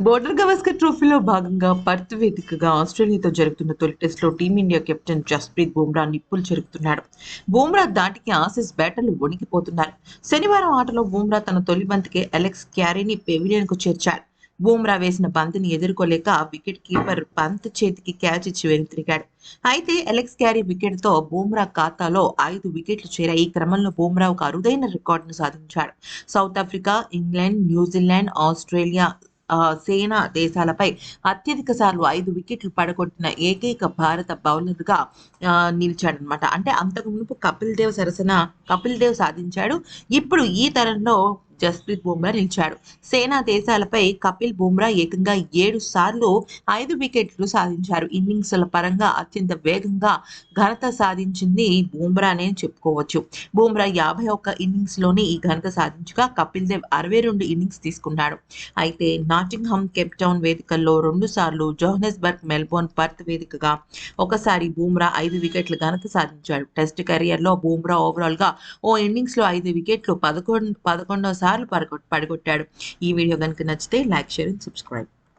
Border Gavaskar ట్రోఫీలో భాగంగా Perth వేదికగా ఆస్ట్రేలియాతో జరుగుతున్న తొలి టెస్టులో టీమిండియా కెప్టెన్ జస్ప్రీత్ బుమ్రా నిప్పులు చెరుగుతున్నాడు. బుమ్రా దాటికి ఆసీస్ బ్యాటర్లు వణికిపోతున్నారు. శనివారం ఆటలో బుమ్రా తన తొలి బంతికి అలెక్స్ క్యారీని పెవిలియన్కు చేర్చాడు. బూమ్రా వేసిన బంతిని ఎదుర్కోలేక వికెట్ కీపర్ పంత్ చేతికి క్యాచ్ ఇచ్చి వెనుతిరిగాడు. అయితే అలెక్స్ క్యారీ వికెట్తో ఖాతాలో ఐదు వికెట్లు చేరాయి. ఈ క్రమంలో బూమ్రా ఒక అరుదైన రికార్డును సాధించాడు. South Africa England New Zealand Australia SENA దేశాలపై అత్యధిక సార్లు ఐదు వికెట్లు పడగొట్టిన ఏకైక భారత బౌలర్గా ఆ, నిలిచాడనమాట అంటే అంతకు మునుపు కపిల్ దేవ్ సరసన కపిల్ దేవ్ సాధించాడు. ఇప్పుడు ఈ తరంలో జస్ప్రీత్ బుమ్రా నిలిచాడు. సేనా దేశాలపై కపిల్ బుమ్రా ఏకంగా ఏడు సార్లు ఐదు వికెట్లు సాధించారు. ఇన్నింగ్స్ల పరంగా అత్యంత వేగంగా ఘనత సాధించింది బుమ్రానే చెప్పుకోవచ్చు. బుమ్రా యాభై ఒక్క ఇన్నింగ్స్లోనే ఈ ఘనత సాధించగా కపిల్ దేవ్ అరవై రెండు ఇన్నింగ్స్ తీసుకున్నాడు. అయితే నాటింగ్హమ్ కెప్ టౌన్ వేదికల్లో రెండు సార్లు జోహనెస్బర్గ్ మెల్బోర్న్ పర్త్ వేదికగా ఒకసారి బూమ్రా ఐదు వికెట్లు ఘనత సాధించాడు. టెస్ట్ కెరియర్లో బూమ్రా ఓవరాల్గా ఓ ఇన్నింగ్స్లో ఐదు వికెట్లు పదకొండు పదకొండవ సార్లు పడగొట్టాడు. ఈ వీడియో కనుక నచ్చితే లైక్ షేర్ అండ్ సబ్స్క్రైబ్.